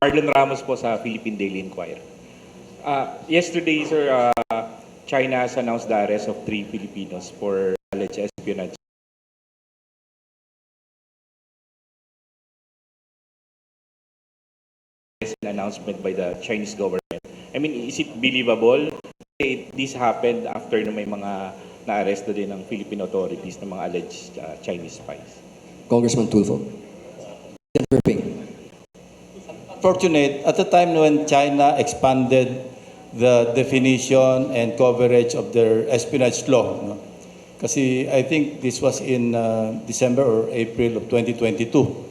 Marlon Ramos po sa Philippine Daily Inquirer. Uh, yesterday, sir, uh, China has announced the arrest of three Filipinos for alleged espionage. An announcement by the Chinese government. I mean, is it believable? Eh, This happened after na may mga na-arresto din ng Philippine authorities ng mga alleged uh, Chinese spies. Congressman Tulfo. Senator Ping. Fortunate at the time when China expanded the definition and coverage of their espionage law. No? Kasi I think this was in uh, December or April of 2022.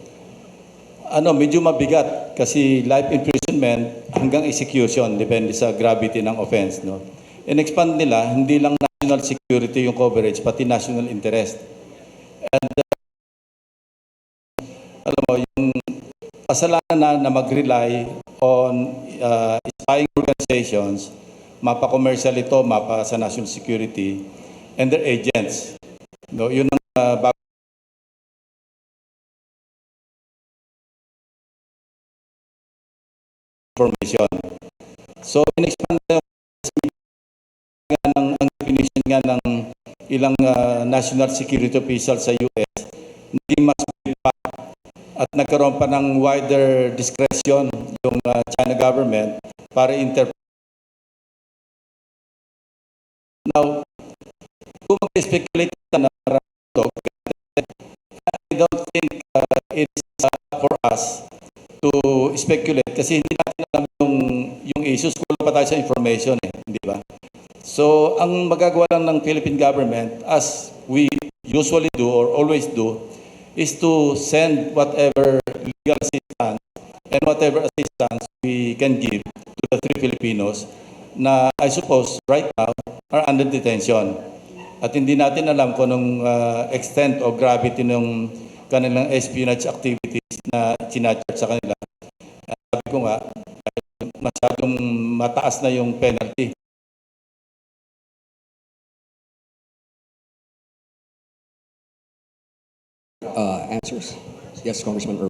Ano, medyo mabigat kasi life imprisonment hanggang execution depende sa gravity ng offense. No? In-expand nila, hindi lang national security yung coverage, pati national interest. And uh, alam mo, yung kasalanan na, mag-rely on uh, spying organizations, mapa-commercial ito, mapa sa national security, and their agents. No, yun ang uh, bago information. So, in-expand ng ang definition nga ng ilang uh, national security officials sa US, naging mas at nagkaroon pa ng wider discretion yung uh, China government para interpret. Now, kung mag-speculate na to, I don't think uh, it's uh, for us to speculate kasi hindi natin alam yung, yung issues. Kulang pa tayo sa information eh, hindi ba? So, ang magagawa lang ng Philippine government, as we usually do or always do, is to send whatever legal assistance and whatever assistance we can give to the three Filipinos na I suppose right now are under detention. At hindi natin alam kung anong uh, extent o gravity ng kanilang espionage activities na sinacharge sa kanila. Uh, sabi ko nga, masyadong mataas na yung penalty Uh, answers? Yes, Congressman Urban.